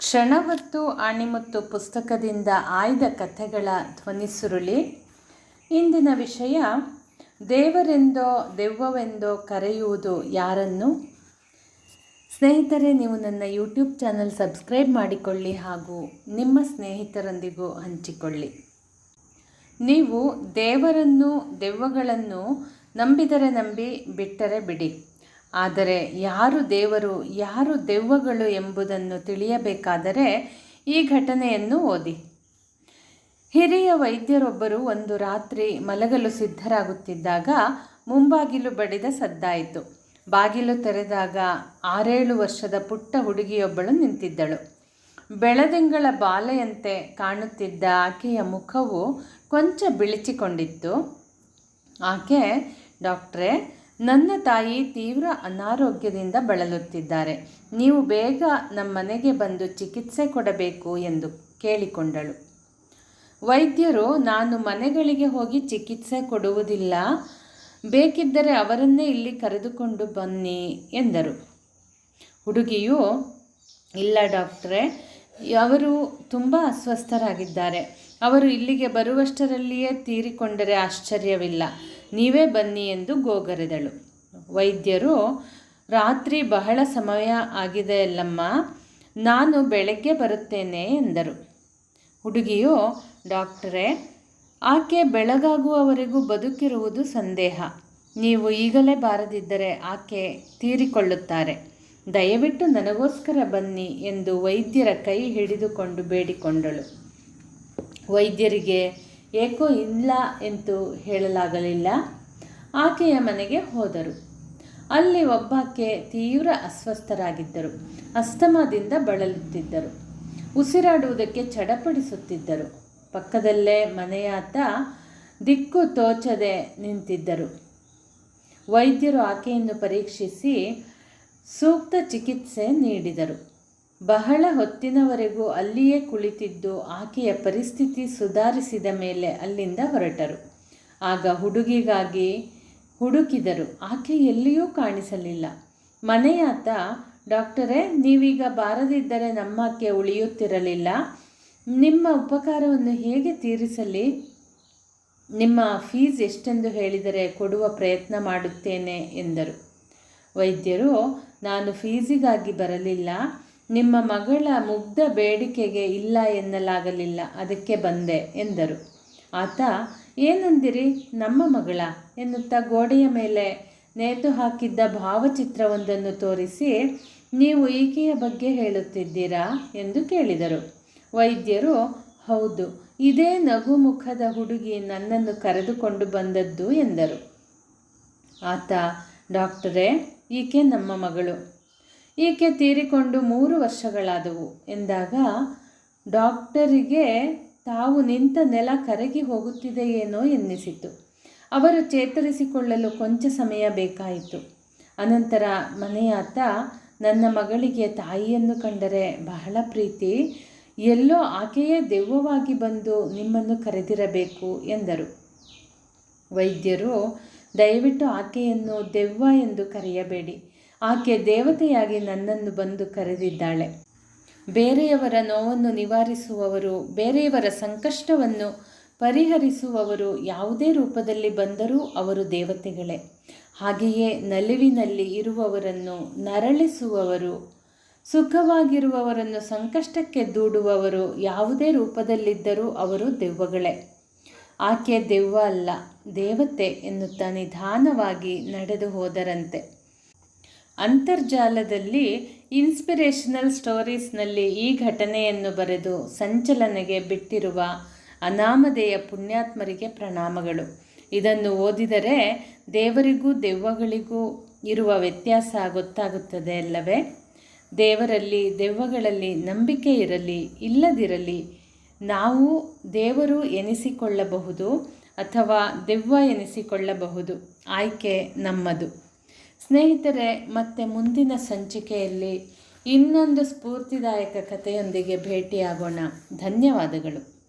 ಕ್ಷಣವತ್ತು ಆಣಿಮುತ್ತು ಪುಸ್ತಕದಿಂದ ಆಯ್ದ ಕಥೆಗಳ ಧ್ವನಿಸುರುಳಿ ಇಂದಿನ ವಿಷಯ, ದೇವರೆಂದೋ ದೆವ್ವವೆಂದೋ ಕರೆಯುವುದು ಯಾರನ್ನು? ಸ್ನೇಹಿತರೆ, ನೀವು ನನ್ನ ಯೂಟ್ಯೂಬ್ ಚಾನಲ್ ಸಬ್ಸ್ಕ್ರೈಬ್ ಮಾಡಿಕೊಳ್ಳಿ ಹಾಗೂ ನಿಮ್ಮ ಸ್ನೇಹಿತರೊಂದಿಗೂ ಹಂಚಿಕೊಳ್ಳಿ. ನೀವು ದೇವರನ್ನು, ದೆವ್ವಗಳನ್ನು ನಂಬಿದರೆ ನಂಬಿ, ಬಿಟ್ಟರೆ ಬಿಡಿ. ಆದರೆ ಯಾರು ದೇವರು, ಯಾರು ದೆವ್ವಗಳು ಎಂಬುದನ್ನು ತಿಳಿಯಬೇಕಾದರೆ ಈ ಘಟನೆಯನ್ನು ಓದಿ. ಹಿರಿಯ ವೈದ್ಯರೊಬ್ಬರು ಒಂದು ರಾತ್ರಿ ಮಲಗಲು ಸಿದ್ಧರಾಗುತ್ತಿದ್ದಾಗ ಮುಂಬಾಗಿಲು ಬಡಿದ ಸದ್ದಾಯಿತು. ಬಾಗಿಲು ತೆರೆದಾಗ ಆರೇಳು ವರ್ಷದ ಪುಟ್ಟ ಹುಡುಗಿಯೊಬ್ಬಳು ನಿಂತಿದ್ದಳು. ಬೆಳದಿಂಗಳ ಬಾಲೆಯಂತೆ ಕಾಣುತ್ತಿದ್ದ ಆಕೆಯ ಮುಖವು ಕೊಂಚ ಬಿಳಿಚಿಕೊಂಡಿತ್ತು. ಆಕೆ, ಡಾಕ್ಟ್ರೇ ನನ್ನ ತಾಯಿ ತೀವ್ರ ಅನಾರೋಗ್ಯದಿಂದ ಬಳಲುತ್ತಿದ್ದಾರೆ. ನೀವು ಬೇಗ ನಮ್ಮ ಮನೆಗೆ ಬಂದು ಚಿಕಿತ್ಸೆ ಕೊಡಬೇಕು ಎಂದು ಕೇಳಿಕೊಂಡಳು. ವೈದ್ಯರು, ನಾನು ಮನೆಗಳಿಗೆ ಹೋಗಿ ಚಿಕಿತ್ಸೆ ಕೊಡುವುದಿಲ್ಲ, ಬೇಕಿದ್ದರೆ ಅವರನ್ನೇ ಇಲ್ಲಿ ಕರೆದುಕೊಂಡು ಬನ್ನಿ ಎಂದರು. ಹುಡುಗಿಯು, ಇಲ್ಲ ಡಾಕ್ಟ್ರೇ, ಅವರು ತುಂಬ ಅಸ್ವಸ್ಥರಾಗಿದ್ದಾರೆ. ಅವರು ಇಲ್ಲಿಗೆ ಬರುವಷ್ಟರಲ್ಲಿಯೇ ತೀರಿಕೊಂಡರೆ ಆಶ್ಚರ್ಯವಿಲ್ಲ. ನೀವೇ ಬನ್ನಿ ಎಂದು ಗೋಗರೆದಳು. ವೈದ್ಯರು, ರಾತ್ರಿ ಬಹಳ ಸಮಯ ಆಗಿದೆ ಅಲ್ಲಮ್ಮ, ನಾನು ಬೆಳಗ್ಗೆ ಬರುತ್ತೇನೆ ಎಂದರು. ಹುಡುಗಿಯು, ಡಾಕ್ಟರೇ, ಆಕೆ ಬೆಳಗಾಗುವವರೆಗೂ ಬದುಕಿರುವುದು ಸಂದೇಹ. ನೀವು ಈಗಲೇ ಬಾರದಿದ್ದರೆ ಆಕೆ ತೀರಿಕೊಳ್ಳುತ್ತಾರೆ. ದಯವಿಟ್ಟು ನನಗೋಸ್ಕರ ಬನ್ನಿ ಎಂದು ವೈದ್ಯರ ಕೈ ಹಿಡಿದುಕೊಂಡು ಬೇಡಿಕೊಂಡಳು. ವೈದ್ಯರಿಗೆ ಏಕೋ ಇಲ್ಲ ಎಂದು ಹೇಳಲಾಗಲಿಲ್ಲ. ಆಕೆಯ ಮನೆಗೆ ಹೋದರು. ಅಲ್ಲಿ ಒಬ್ಬಾಕೆ ತೀವ್ರ ಅಸ್ವಸ್ಥರಾಗಿದ್ದರು. ಅಸ್ತಮಾದಿಂದ ಬಳಲುತ್ತಿದ್ದರು. ಉಸಿರಾಡುವುದಕ್ಕೆ ಚಡಪಡಿಸುತ್ತಿದ್ದರು. ಪಕ್ಕದಲ್ಲೇ ಮನೆಯಾತ ದಿಕ್ಕು ತೋಚದೆ ನಿಂತಿದ್ದರು. ವೈದ್ಯರು ಆಕೆಯನ್ನು ಪರೀಕ್ಷಿಸಿ ಸೂಕ್ತ ಚಿಕಿತ್ಸೆ ನೀಡಿದರು. ಬಹಳ ಹೊತ್ತಿನವರೆಗೂ ಅಲ್ಲಿಯೇ ಕುಳಿತಿದ್ದು ಆಕೆಯ ಪರಿಸ್ಥಿತಿ ಸುಧಾರಿಸಿದ ಮೇಲೆ ಅಲ್ಲಿಂದ ಹೊರಟರು. ಆಗ ಹುಡುಗಿಗಾಗಿ ಹುಡುಕಿದರು. ಆಕೆ ಎಲ್ಲಿಯೂ ಕಾಣಿಸಲಿಲ್ಲ. ಮನೆಯಾತ, ಡಾಕ್ಟರೇ, ನೀವೀಗ ಬಾರದಿದ್ದರೆ ನಮ್ಮಕ್ಕೆ ಉಳಿಯುತ್ತಿರಲಿಲ್ಲ. ನಿಮ್ಮ ಉಪಕಾರವನ್ನು ಹೇಗೆ ತೀರಿಸಲಿ? ನಿಮ್ಮ ಫೀಸ್ ಎಷ್ಟೆಂದು ಹೇಳಿದರೆ ಕೊಡುವ ಪ್ರಯತ್ನ ಮಾಡುತ್ತೇನೆ ಎಂದರು. ವೈದ್ಯರು, ನಾನು ಫೀಸಿಗಾಗಿ ಬರಲಿಲ್ಲ. ನಿಮ್ಮ ಮಗಳ ಮುಗ್ಧ ಬೇಡಿಕೆಗೆ ಇಲ್ಲ ಎನ್ನಲಾಗಲಿಲ್ಲ, ಅದಕ್ಕೆ ಬಂದೆ, ಎಂದರು. ಆತ, ಏನಂದಿರಿ, ನಮ್ಮ ಮಗಳ, ಎನ್ನುತ್ತಾ ಗೋಡೆಯ ಮೇಲೆ ನೇತು ಹಾಕಿದ್ದ ಭಾವಚಿತ್ರವೊಂದನ್ನು ತೋರಿಸಿ, ನೀವು ಈಕೆಯ ಬಗ್ಗೆ ಹೇಳುತ್ತಿದ್ದೀರಾ, ಎಂದು ಕೇಳಿದರು. ವೈದ್ಯರು, ಹೌದು, ಇದೇ ನಗುಮುಖದ ಹುಡುಗಿ ನನ್ನನ್ನು ಕರೆದುಕೊಂಡು ಬಂದದ್ದು, ಎಂದರು. ಆತ, ಡಾಕ್ಟರೇ, ಈಕೆ ನಮ್ಮ ಮಗಳು. ಈಕೆ ತೀರಿಕೊಂಡು ಮೂರು ವರ್ಷಗಳಾದವು? ಎಂದಾಗ, ಡಾಕ್ಟರಿಗೆ ತಾವು ನಿಂತ ನೆಲ ಕರಗಿ ಹೋಗುತ್ತಿದೆಯೇನೋ ಎನ್ನಿಸಿತು. ಅವರು ಚೇತರಿಸಿಕೊಳ್ಳಲು ಕೊಂಚ ಸಮಯ ಬೇಕಾಯಿತು. ಅನಂತರ ಮನೆಯಾತ, ನನ್ನ ಮಗಳಿಗೆ ತಾಯಿಯನ್ನು ಕಂಡರೆ ಬಹಳ ಪ್ರೀತಿ, ಎಲ್ಲೋ ಆಕೆಯೇ ದೆವ್ವವಾಗಿ ಬಂದು ನಿಮ್ಮನ್ನು ಕರೆದಿರಬೇಕು ಎಂದರು. ವೈದ್ಯರು, ದಯವಿಟ್ಟು ಆಕೆಯನ್ನು ದೆವ್ವ ಎಂದು ಕರೆಯಬೇಡಿ. ಆಕೆ ದೇವತೆಯಾಗಿ ನನ್ನನ್ನು ಬಂದು ಕರೆದಿದ್ದಾಳೆ. ಬೇರೆಯವರ ನೋವನ್ನು ನಿವಾರಿಸುವವರು, ಬೇರೆಯವರ ಸಂಕಷ್ಟವನ್ನು ಪರಿಹರಿಸುವವರು ಯಾವುದೇ ರೂಪದಲ್ಲಿ ಬಂದರೂ ಅವರು ದೇವತೆಗಳೇ. ಹಾಗೆಯೇ ನಲಿವಿನಲ್ಲಿ ಇರುವವರನ್ನು ನರಳಿಸುವವರು, ಸುಖವಾಗಿರುವವರನ್ನು ಸಂಕಷ್ಟಕ್ಕೆ ದೂಡುವವರು ಯಾವುದೇ ರೂಪದಲ್ಲಿದ್ದರೂ ಅವರು ದೆವ್ವಗಳೇ. ಆಕೆ ದೆವ್ವ ಅಲ್ಲ, ದೇವತೆ ಎನ್ನುತ್ತಾ ನಿಧಾನವಾಗಿ ನಡೆದು ಹೋದರಂತೆ ಅಂತರ್ಜಾಲದಲ್ಲಿ ಇನ್ಸ್ಪಿರೇಷನಲ್ ಸ್ಟೋರೀಸ್ನಲ್ಲಿ ಈ ಘಟನೆಯನ್ನು ಬರೆದು ಸಂಚಲನೆಗೆ ಬಿಟ್ಟಿರುವ ಅನಾಮಧೇಯ ಪುಣ್ಯಾತ್ಮರಿಗೆ ಪ್ರಣಾಮಗಳು. ಇದನ್ನು ಓದಿದರೆ ದೇವರಿಗೂ ದೆವ್ವಗಳಿಗೂ ಇರುವ ವ್ಯತ್ಯಾಸ ಗೊತ್ತಾಗುತ್ತದೆ ಅಲ್ಲವೇ? ದೇವರಲ್ಲಿ, ದೆವ್ವಗಳಲ್ಲಿ ನಂಬಿಕೆ ಇರಲಿ, ಇಲ್ಲದಿರಲಿ, ನಾವು ದೇವರು ಎನಿಸಿಕೊಳ್ಳಬಹುದು ಅಥವಾ ದೆವ್ವ ಎನಿಸಿಕೊಳ್ಳಬಹುದು, ಆಯ್ಕೆ ನಮ್ಮದು. ಸ್ನೇಹಿತರೆ ಮತ್ತೆ ಮುಂದಿನ ಸಂಚಿಕೆಯಲ್ಲಿ ಇನ್ನೊಂದು ಸ್ಫೂರ್ತಿದಾಯಕ ಕಥೆಯೊಂದಿಗೆ ಭೇಟಿಯಾಗೋಣ. ಧನ್ಯವಾದಗಳು.